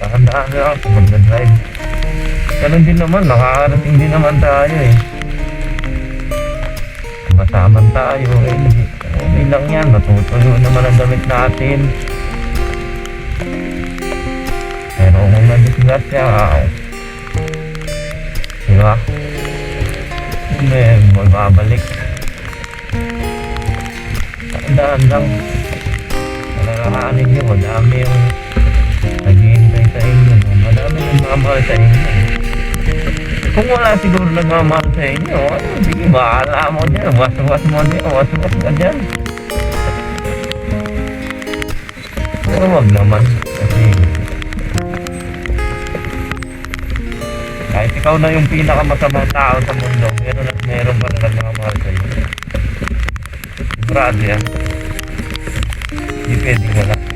Dahan-dahan lang ako mag-drive. Ganun din naman, nakakarating din naman tayo eh. Masaman tayo eh. Okay lang yan, matutuyo naman ang damit natin. Pero kung na-disgrasya ka, di ba? Hindi, magbabalik. Dahan lang. Nakakaanin nyo, madami yung nagmamahal sa inyo. Kung wala siguro nagmamahal sa inyo, ano, sige, bahala mo dyan. Was-was mo dyan, was-was ka dyan. Pero wag naman. Kasi kahit ikaw na yung pinakamasamang tao sa mundo, meron at meron pa rin nagmamahal sa iyo. Sigurado yan. Hindi pwedeng wala.